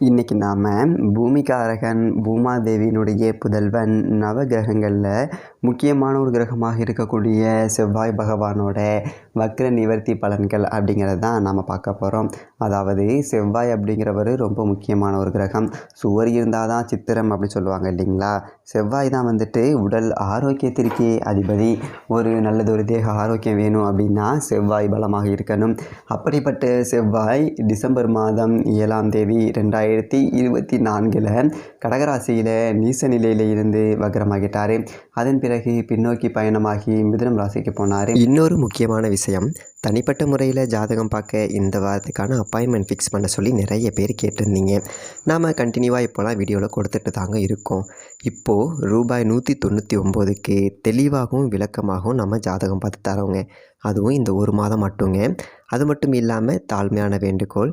இன்றைக்கி நாம் பூமிகாரகன் பூமாதேவியினுடைய புதல்வன் நவகிரகங்களில் முக்கியமான ஒரு கிரகமாக இருக்கக்கூடிய செவ்வாய் பகவானோட வக்ர நிவர்த்தி பலன்கள் அப்படிங்கிறத தான் நாம் பார்க்க போகிறோம் அதாவது செவ்வாய் அப்படிங்கிறவர் ரொம்ப முக்கியமான ஒரு கிரகம். சுவர் இருந்தால் தான் சித்திரம் அப்படின்னு சொல்லுவாங்க இல்லைங்களா? செவ்வாய் தான் வந்துட்டு உடல் ஆரோக்கியத்திற்கே அதிபதி. ஒரு நல்லது ஒரு தேக ஆரோக்கியம் வேணும் அப்படின்னா செவ்வாய் பலமாக இருக்கணும். அப்படிப்பட்ட செவ்வாய் டிசம்பர் மாதம் ஏழாம் தேதி ரெண்டாயிரத்தி இருபத்தி நான்கில் கடகராசியில் நீச நிலையில் இருந்து வக்ரமாகிட்டார். அதன் பிறகு பின்னோக்கி பயணமாகி மிதுனம் ராசிக்கு போனார். இன்னொரு முக்கியமான விஷயம் தனிப்பட்ட முறையில் ஜாதகம் பார்க்க இந்த வாரத்துக்கான அப்பாயின்மெண்ட் ஃபிக்ஸ் பண்ண சொல்லி நிறைய பேர் கேட்டிருந்தீங்க. நாம் கண்டினியூவாக இப்போலாம் வீடியோவில் கொடுத்துட்டு தாங்க இருக்கோம். இப்போது ரூபாய் நூற்றி தொண்ணூற்றி ஒம்போதுக்கு தெளிவாகவும் விளக்கமாகவும் நம்ம ஜாதகம் பார்த்து தரோங்க. அதுவும் இந்த ஒரு மாதம் மட்டுங்க. அது மட்டும் இல்லாமல் தாழ்மையான வேண்டுகோள்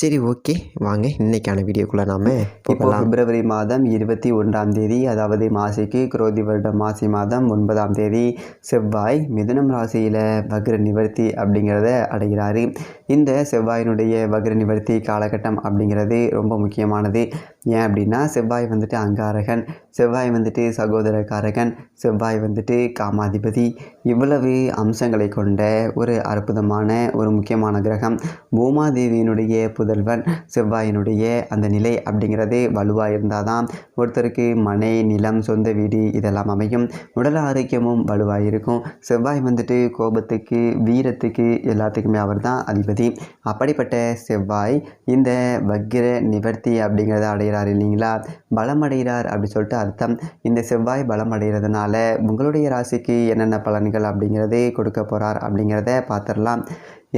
சரி ஓகே. வாங்க இன்றைக்கான வீடியோக்குள்ளே நாம் இப்போ போகலாம். பிப்ரவரி மாதம் இருபத்தி ஒன்றாம் தேதி அதாவது மாசிக்கு குரோதி வருடம் மாசி மாதம் ஒன்பதாம் தேதி செவ்வாய் மிதுனம் ராசியில் வக்ர நிவர்த்தி அப்படிங்கிறத அடைகிறாரு. இந்த செவ்வாயினுடைய வக்ர நிவர்த்தி காலகட்டம் அப்படிங்கிறது ரொம்ப முக்கியமானது. ஏன் அப்படின்னா செவ்வாய் வந்துட்டு அங்காரகன் செவ்வாய் வந்துட்டு சகோதரக்காரகன் செவ்வாய் வந்துட்டு காமாதிபதி. இவ்வளவு அம்சங்களை கொண்ட ஒரு அற்புதமான ஒரு முக்கியமான கிரகம். பூமாதேவியினுடைய புதல்வன் செவ்வாயினுடைய அந்த நிலை அப்படிங்கிறது வலுவாக இருந்தால் தான் ஒருத்தருக்கு மனை நிலம் சொந்த வீடு இதெல்லாம் அமையும். உடல் ஆரோக்கியமும் வலுவாக இருக்கும். செவ்வாய் வந்துட்டு கோபத்துக்கு வீரத்துக்கு எல்லாத்துக்குமே அவர் தான் அதிபதி. அப்படிப்பட்ட செவ்வாய் இந்த வக்கிர நிவர்த்தி அப்படிங்கிறத பலமடைகிறார் இல்லைங்களா? பலம் அடைகிறார் அப்படி சொல்லிட்டு அர்த்தம். இந்த செவ்வாய் பலம் அடைகிறதுனால உங்களுடைய ராசிக்கு என்னென்ன பலன்கள் அப்படிங்கிறதே கொடுக்க போகிறார் அப்படிங்கிறத பார்த்துடலாம்.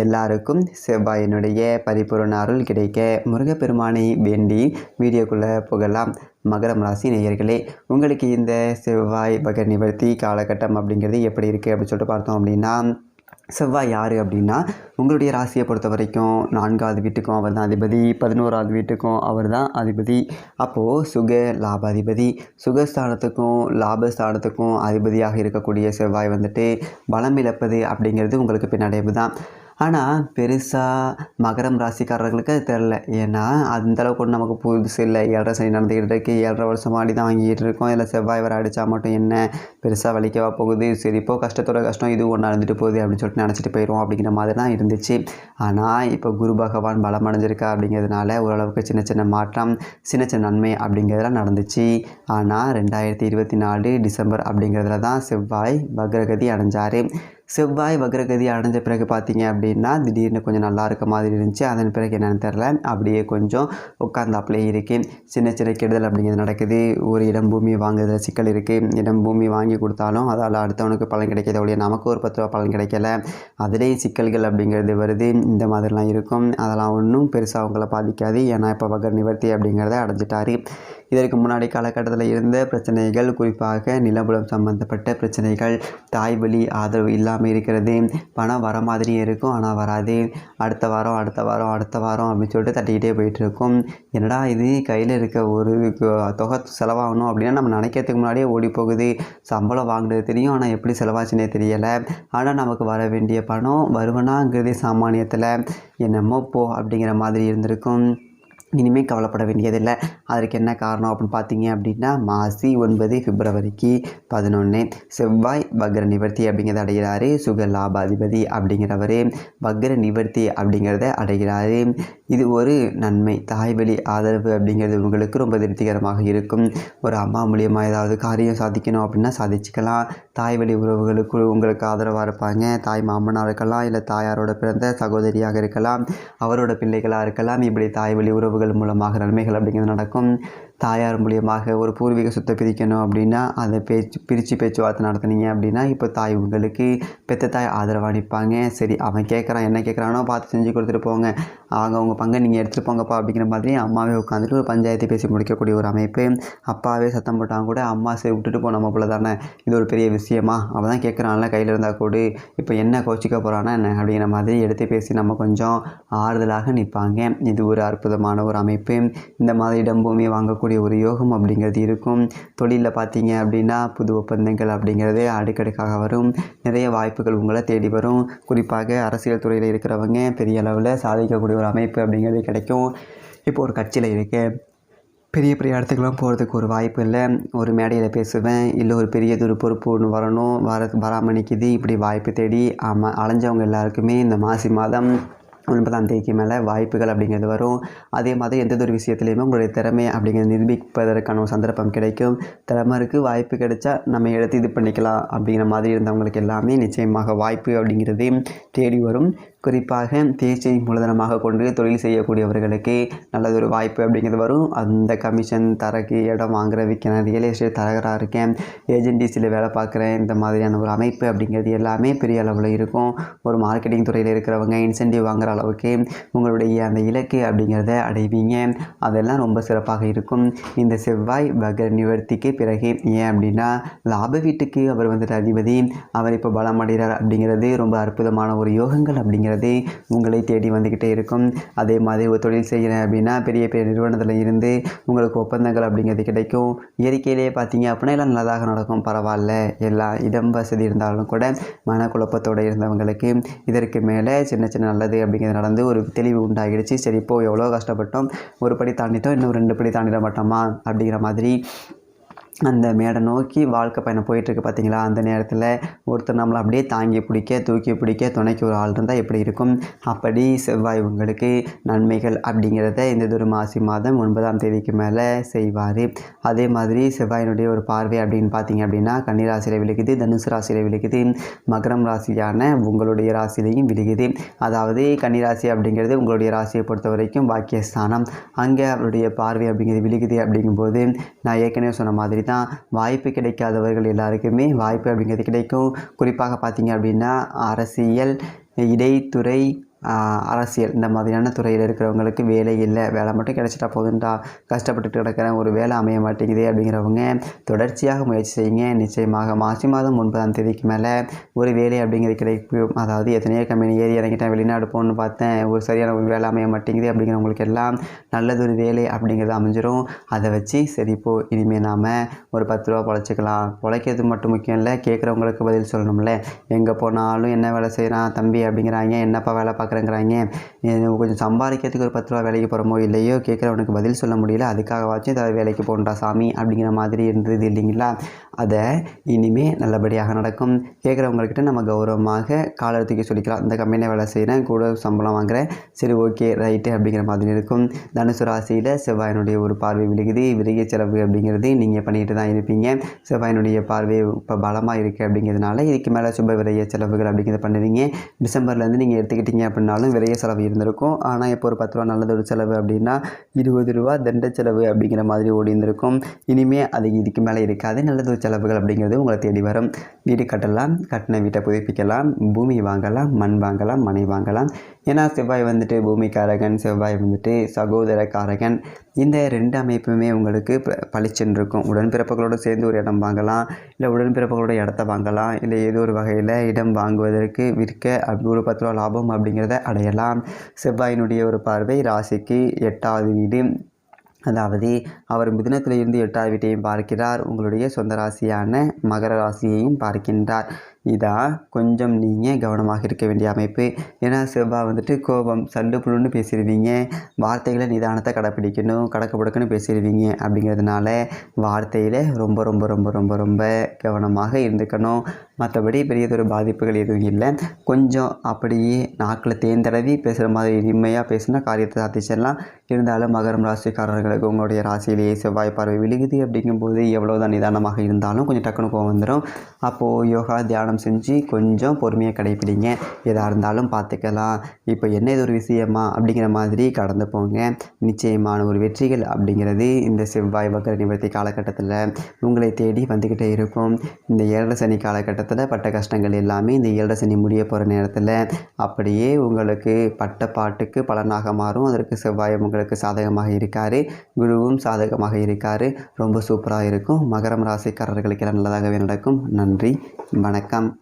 எல்லாருக்கும் செவ்வாயினுடைய பரிபூரண அருள் கிடைக்க முருகப்பெருமானை வேண்டி வீடியோக்குள்ளே புகழலாம் மகரம் ராசி நேயர்களே உங்களுக்கு இந்த செவ்வாய் பக நிவர்த்தி காலகட்டம் அப்படிங்கிறது எப்படி இருக்குது அப்படின்னு சொல்லிட்டு பார்த்தோம் அப்படின்னா செவ்வாய் யார் அப்படின்னா உங்களுடைய ராசியை பொறுத்த வரைக்கும் நான்காவது வீட்டுக்கும் அவர் தான் அதிபதி பதினோராவது வீட்டுக்கும் அவர் தான் அதிபதி. அப்போது சுக லாபாதிபதி. சுகஸ்தானத்துக்கும் லாபஸ்தானத்துக்கும் அதிபதியாக இருக்கக்கூடிய செவ்வாய் வந்துட்டு பலம் இழப்பது அப்படிங்கிறது உங்களுக்கு பின்னடைவு தான். ஆனால் பெருசாக மகரம் ராசிக்காரர்களுக்கு அது தெரில ஏன்னா அந்தளவுக்கு ஒன்றும் நமக்கு புதுசு இல்லை. ஏழரை சனி நடந்துக்கிட்டு இருக்கு. ஏழரை வருஷம் ஆடி தான் வாங்கிட்டு இருக்கோம். இல்லை செவ்வாய் வர அடித்தா மட்டும் என்ன? பெருசாக வலிக்கவா போகுது? சரி இப்போ கஷ்டத்தோட கஷ்டம் இது ஒன்று நடந்துட்டு போகுது அப்படின்னு சொல்லிட்டு நினச்சிட்டு போயிடுவோம் அப்படிங்கிற மாதிரி தான் இருந்துச்சு. ஆனால் இப்போ குரு பகவான் பலம் அடைஞ்சிருக்கா அப்படிங்கிறதுனால ஓரளவுக்கு சின்ன சின்ன மாற்றம் சின்ன சின்ன நன்மை அப்படிங்கிறதுலாம் நடந்துச்சு. ஆனால் ரெண்டாயிரத்தி இருபத்தி நாலு டிசம்பர் அப்படிங்கிறதுல தான் செவ்வாய் பக்ரகதி அடைஞ்சார். செவ்வாய் வக்ரகதி அடைஞ்ச பிறகு பார்த்தீங்க அப்படின்னா திடீர்னு கொஞ்சம் நல்லா இருக்க மாதிரி இருந்துச்சு. அதன் பிறகு என்னென்னு தெரில அப்படியே கொஞ்சம் உட்காந்தாப்புலே இருக்குது சின்ன சின்ன கெடுதல் அப்படிங்கிறது நடக்குது. ஒரு இடம் பூமி வாங்குறதுல சிக்கல் இருக்குது இடம் பூமி வாங்கி கொடுத்தாலும் அதால் அடுத்தவனுக்கு பலன் கிடைக்கிறத ஒழிய நமக்கு ஒரு பத்து ரூபா பலன் கிடைக்கல. அதுலேயும் சிக்கல்கள் அப்படிங்கிறது வருது. இந்த மாதிரிலாம் இருக்கும். அதெல்லாம் ஒன்றும் பெருசாக அவங்கள பாதிக்காது. ஏன்னா இப்போ வகர் நிவர்த்தி அப்படிங்கிறத அடைஞ்சிட்டாரு. இதற்கு முன்னாடி காலகட்டத்தில் இருந்த பிரச்சனைகள் குறிப்பாக நிலபுலம் சம்பந்தப்பட்ட பிரச்சனைகள் தாய் வழி ஆதரவு இல்லாமல் இருக்கிறது பணம் வர மாதிரியும் இருக்கும் ஆனால் வராது. அடுத்த வாரம் அடுத்த வாரம் அடுத்த வாரம் அப்படின்னு சொல்லிட்டு தட்டிக்கிட்டே போயிட்டுருக்கும். என்னடா இது? கையில் இருக்க ஒரு தொகை செலவாகணும் அப்படின்னா நம்ம நினைக்கிறதுக்கு முன்னாடியே ஓடி போகுது. சம்பளம் வாங்கினது தெரியும் ஆனால் எப்படி செலவாச்சுனே தெரியலை. ஆனால் நமக்கு வர வேண்டிய பணம் வருவனாங்கிறதே சாமானியத்தில். என்னமோ போ அப்படிங்கிற மாதிரி இருந்திருக்கும். இனிமேல் கவலைப்பட வேண்டியதில்லை. அதற்கு என்ன காரணம் அப்படின்னு பார்த்தீங்க அப்படின்னா மாசி ஒன்பது பிப்ரவரிக்கு பதினொன்று செவ்வாய் வக்ர நிவர்த்தி அப்படிங்கிறத அடைகிறாரு. சுக லாபாதிபதி அப்படிங்கிறவர். வக்ர நிவர்த்தி அப்படிங்கிறத அடைகிறாரு. இது ஒரு நன்மை. தாய் வழி ஆதரவு அப்படிங்கிறது உங்களுக்கு ரொம்ப திருப்திகரமாக இருக்கும். ஒரு அம்மா மூலியமாக ஏதாவது காரியம் சாதிக்கணும் அப்படின்னா சாதிச்சுக்கலாம். தாய் வழி உறவுகளுக்கு உங்களுக்கு ஆதரவாக இருப்பாங்க. தாய் மாமனாக இருக்கலாம் இல்லை தாயாரோட பிறந்த சகோதரியாக இருக்கலாம் அவரோட பிள்ளைகளாக இருக்கலாம். இப்படி தாய் வழி உறவுகள் மூலமாக நன்மைகள் அப்படிங்கிறது நடக்கும். தாயார் மூலியமாக ஒரு பூர்வீக சொத்தை பிரிக்கணும் அப்படின்னா அதை பேச்சு பிரித்து பேச்சுவார்த்தை நடத்துனீங்க அப்படின்னா இப்போ தாய் உங்களுக்கு பெத்த தாய் ஆதரவு அளிப்பாங்க சரி அவன் கேட்குறான் என்ன கேட்குறானோ பார்த்து செஞ்சு கொடுத்துட்டு போங்க. அவங்க அவங்க பங்கை நீங்கள் எடுத்துகிட்டு போங்கப்பா அப்படிங்கிற மாதிரி அம்மாவே உட்காந்துட்டு ஒரு பஞ்சாயத்தை பேசி முடிக்கக்கூடிய ஒரு அமைப்பு. அப்பாவே சத்தம் போட்டாங்க கூட அம்மா சரி விட்டுட்டு போ நம்ம போல தானே? இது ஒரு பெரிய விஷயமா? அவள் தான் கேட்குறான்ல கையில் இருந்தால் கூடு. இப்போ என்ன கோச்சிக்க போகிறானா என்ன அப்படிங்கிற மாதிரி எடுத்து பேசி நம்ம கொஞ்சம் ஆறுதலாக நிற்பாங்க இது ஒரு அற்புதமான ஒரு அமைப்பு. இந்த மாதிரி இடம் பூமி வாங்கக்கூடிய ஒரு யோகம் அப்படிங்கிறது இருக்கும். தொழிலில் பார்த்தீங்க அப்படின்னா புது ஒப்பந்தங்கள் அப்படிங்கிறது அடுக்கடுக்காக வரும். நிறைய வாய்ப்புகள் உங்களை தேடி வரும். குறிப்பாக அரசியல் துறையில் இருக்கிறவங்க பெரிய அளவில் சாதிக்கக்கூடிய ஒரு அமைப்பு அப்படிங்கிறது கிடைக்கும். இப்போ ஒரு கட்சியில் இருக்கேன் பெரிய பெரிய இடத்துக்குலாம் போகிறதுக்கு ஒரு வாய்ப்பு இல்லை. ஒரு மேடையில் பேசுவேன். இல்லை ஒரு பெரிய ஒரு பொறுப்பு ஒன்று வரணும். வர வராமல் நிற்கிது இப்படி வாய்ப்பு தேடி ஆமாம் அலைஞ்சவங்க எல்லாருக்குமே இந்த மாசி மாதம் ஒன்பதாம் தேதிக்கு மேலே வாய்ப்புகள் அப்படிங்கிறது வரும். அதே மாதிரி எந்த ஒரு விஷயத்துலையுமே உங்களுடைய திறமை அப்படிங்கிறது நிரூபிப்பதற்கான ஒரு சந்தர்ப்பம் கிடைக்கும். திறமை இருக்குது வாய்ப்பு கிடைச்சா நம்ம எடுத்து இது பண்ணிக்கலாம் அப்படிங்கிற மாதிரி இருந்தவங்களுக்கு எல்லாமே நிச்சயமாக வாய்ப்பு அப்படிங்கிறது தேடி வரும். குறிப்பாக தேசிய மூலதனமாக கொண்டு தொழில் செய்யக்கூடியவர்களுக்கு நல்லதொரு வாய்ப்பு அப்படிங்கிறது வரும். அந்த கமிஷன் தரக்கு இடம் வாங்குற விற்கிறேன் ரியல் எஸ்டேட் தரகராக இருக்கேன் ஏஜென்டிஸில் வேலை பார்க்குறேன் இந்த மாதிரியான ஒரு அமைப்பு அப்படிங்கிறது எல்லாமே பெரிய அளவில் இருக்கும். ஒரு மார்க்கெட்டிங் துறையில் இருக்கிறவங்க இன்சென்டிவ் வாங்குற அளவுக்கு உங்களுடைய அந்த இலக்கு அப்படிங்கிறத அடைவீங்க. அதெல்லாம் ரொம்ப சிறப்பாக இருக்கும். இந்த செவ்வாய் வகர நிவர்த்திக்கு பிறகு ஏன் அப்படின்னா லாப வீட்டுக்கு அவர் வந்துட்டு அதிபதி அவர் இப்போ பலமடைகிறார் அப்படிங்கிறது ரொம்ப அற்புதமான ஒரு யோகங்கள் அப்படிங்கிறது உங்களை தேடி வந்துக்கிட்டே இருக்கும். அதே மாதிரி ஒரு தொழில் செய்கிறேன் அப்படின்னா பெரிய பெரிய நிறுவனத்தில் இருந்து உங்களுக்கு ஒப்பந்தங்கள் அப்படிங்கிறது கிடைக்கும். இயற்கையிலேயே பார்த்தீங்க அப்படின்னா எல்லாம் நல்லதாக நடக்கும். பரவாயில்ல. எல்லா இடம் வசதி இருந்தாலும் கூட மனக்குழப்பத்தோடு இருந்தவங்களுக்கு இதற்கு மேலே சின்ன சின்ன நல்லது அப்படிங்கிறது நடந்து ஒரு தெளிவு உண்டாகிடுச்சு. சரி இப்போது எவ்வளோ கஷ்டப்பட்டோம்? ஒரு படி தாண்டிட்டோம். இன்னும் ரெண்டு படி தாண்டிட மாட்டோமா? அப்படிங்கிற மாதிரி அந்த மேடை நோக்கி வாழ்க்கை பயணம் போயிட்டுருக்கு பார்த்தீங்களா? அந்த நேரத்தில் ஒருத்தர் நம்மளை அப்படியே தாங்கி பிடிக்க தூக்கி பிடிக்க துணைக்கு ஒரு ஆள் இருந்தால் எப்படி இருக்கும்? அப்படி செவ்வாய் உங்களுக்கு நன்மைகள் அப்படிங்கிறத இந்த ஒரு மாசி மாதம் ஒன்பதாம் தேதிக்கு மேலே செய்வார். அதே மாதிரி செவ்வாயினுடைய ஒரு பார்வை அப்படின்னு பார்த்தீங்க அப்படின்னா கன்னிராசியில் விழுகுது தனுசு ராசியில் விழுகுது மகரம் ராசியான உங்களுடைய ராசியிலையும் விழுகுது. அதாவது கன்னிராசி அப்படிங்கிறது உங்களுடைய ராசியை பொறுத்த வரைக்கும் பாக்கியஸ்தானம். அங்கே அவருடைய பார்வை அப்படிங்கிறது விழுகுது அப்படிங்கும்போது நான் ஏற்கனவே சொன்ன மாதிரி தான் வாய்ப்பு கிடைக்காதவர்கள் எல்லாருக்குமே வாய்ப்பு அப்படிங்கிறது கிடைக்கும். குறிப்பாக பார்த்தீங்க அப்படின்னா அரசியல் இடைத்துறை அரசியல். இந்த மாதிரியான துறையில் இருக்கிறவங்களுக்கு வேலை இல்லை. வேலை மட்டும் கிடச்சிட்டா போதுண்டா கஷ்டப்பட்டுட்டு கிடக்கிறேன். ஒரு வேலை அமைய மாட்டேங்குது அப்படிங்கிறவங்க தொடர்ச்சியாக முயற்சி செய்யுங்க. நிச்சயமாக மாசி மாதம் ஒன்பதாம் தேதிக்கு மேலே ஒரு வேலை அப்படிங்கிறது கிடைக்கும். அதாவது எத்தனையோ கம்பெனி ஏறி இறங்கிட்டேன். வெளிநாடு போகணும்னு பார்த்தேன். ஒரு சரியான ஒரு வேலை அமைய மாட்டேங்குது அப்படிங்கிறவங்களுக்கு எல்லாம் நல்லது ஒரு வேலை அப்படிங்கிறது அமைஞ்சிரும். அதை வச்சு சரி இப்போ இனிமேல் நாம் ஒரு பத்து ரூபா பொழைச்சிக்கலாம். பொழைக்கிறது மட்டும் முக்கியம் இல்லை. கேட்குறவங்களுக்கு பதில் சொல்லணும்ல. எங்கே போனாலும் என்ன வேலை செய்கிறான் தம்பி அப்படிங்கிறாங்க. என்னப்பா வேலை பார்க்குறேங்கிறாங்க. கொஞ்சம் சம்பாதிக்கிறதுக்கு ஒரு பத்து ரூபா வேலைக்கு போகிறோமோ இல்லையோ கேட்குறவனுக்கு பதில் சொல்ல முடியல. அதுக்காகவாச்சும் ஏதாவது வேலைக்கு போகணுண்டா சாமி அப்படிங்கிற மாதிரி இருந்தது இல்லைங்களா? அதை இனிமேல் நல்லபடியாக நடக்கும். கேட்குறவங்கக்கிட்ட நம்ம கௌரவமாக காலர் தூக்கி சொல்லிக்கலாம். இந்த கம்பெனியில் வேலை செய்கிறேன் கூட சம்பளம் வாங்குறேன். சரி ஓகே ரைட்டு அப்படிங்கிற மாதிரி இருக்கும். தனுசு ராசியில் செவ்வாயினுடைய ஒரு பார்வை விழுகுது. விலகிய செலவு அப்படிங்கிறது நீங்கள் பண்ணிட்டு தான் இருப்பீங்க. செவ்வாயினுடைய பார்வை இப்போ பலமாக இருக்குது அப்படிங்கிறதுனால இதுக்கு மேலே சுப விரைய செலவுகள் அப்படிங்கிறத பண்ணுவீங்க. டிசம்பர்லேருந்து நீங்கள் எடுத்துக்கிட்டீங்க அப்படின்னாலும் விரைய செலவு இருந்திருக்கும். ஆனால் இப்போ ஒரு பத்து ரூபா நல்லது ஒரு செலவு அப்படின்னா இருபது ரூபா தண்ட செலவு அப்படிங்கிற மாதிரி ஓடி இருந்திருக்கும் இனிமேல் அது இதுக்கு மேலே இருக்காது. நல்லது ஒரு செலவு செலவுகள் அப்படிங்கிறது உங்களை தேடி வரும். வீடு கட்டலாம் கட்டின வீட்டை புதுப்பிக்கலாம் பூமி வாங்கலாம் மண் வாங்கலாம் மனை வாங்கலாம். ஏன்னா செவ்வாய் வந்துட்டு பூமிக்காரகன் செவ்வாய் வந்துட்டு சகோதரக்காரகன். இந்த ரெண்டு அமைப்புமே உங்களுக்கு ப- பளிச்சுன்னு இருக்கும் உடன்பிறப்புகளோடு சேர்ந்து ஒரு இடம் வாங்கலாம் இல்லை உடன்பிறப்புகளோட இடத்த வாங்கலாம் இல்லை ஏதோ ஒரு வகையில் இடம் வாங்குவதற்கு விற்க அப்படி ஒரு பத்து ரூபா லாபம் அப்படிங்கிறத அடையலாம். செவ்வாயினுடைய ஒரு பார்வை ராசிக்கு எட்டாவது வீடு. அதாவது அவர் மிதுனத்தில் இருந்து எட்டாவது வீட்டையும் பார்க்கிறார். உங்களுடைய சொந்த ராசியான மகர ராசியையும் பார்க்கின்றார். இதான் கொஞ்சம் நீங்கள் கவனமாக இருக்க வேண்டிய அமைப்பு. ஏன்னா செவ்வாய் வந்துட்டு கோபம் சல்லு புழுன்னு பேசிடுவீங்க வார்த்தைகளை நிதானத்தை கடைப்பிடிக்கணும் கடக்க புடக்குன்னு பேசிடுவீங்க அப்படிங்கிறதுனால வார்த்தையில் ரொம்ப ரொம்ப ரொம்ப ரொம்ப ரொம்ப கவனமாக இருந்துக்கணும். மற்றபடி பெரியதொரு பாதிப்புகள் எதுவும் இல்லை. கொஞ்சம் அப்படியே நாக்கில் தேந்தடவி பேசுகிற மாதிரி இனிமையாக பேசினா காரியத்தை சாதிச்சிடலாம் இருந்தாலும் மகரம் ராசிக்காரர்களுக்கு உங்களுடைய ராசியிலேயே செவ்வாய் பார்வை விழுகுது அப்படிங்கும்போது எவ்வளோதான் நிதானமாக இருந்தாலும் கொஞ்சம் டக்குனு கோவம் வந்துடும் அப்போது யோகா தியானம் செஞ்சு கொஞ்சம் பொறுமையாக கடைப்பிடிங்க எதாக இருந்தாலும் பார்த்துக்கலாம் இப்போ என்ன இது ஒரு விஷயமா அப்படிங்கிற மாதிரி கடந்து போங்க. நிச்சயமான ஒரு வெற்றிகள் அப்படிங்கிறது இந்த செவ்வாய் வக்கர நிவர்த்தி காலகட்டத்தில் உங்களை தேடி வந்துக்கிட்டே இருக்கும். இந்த ஏழரை சனி காலகட்டத்தில் பட்ட கஷ்டங்கள் எல்லாமே இந்த ஏழரை சனி முடிய போகிற நேரத்தில் அப்படியே உங்களுக்கு பட்ட பாட்டுக்கு பலனாக மாறும். அதற்கு செவ்வாயம் உங்களுக்கு சாதகமாக இருக்கார். குருவும் சாதகமாக இருக்கார். ரொம்ப சூப்பராக இருக்கும். மகரம் ராசிக்காரர்களுக்கு எல்லாம் நல்லதாகவே நடக்கும். நன்றி. வணக்கம்.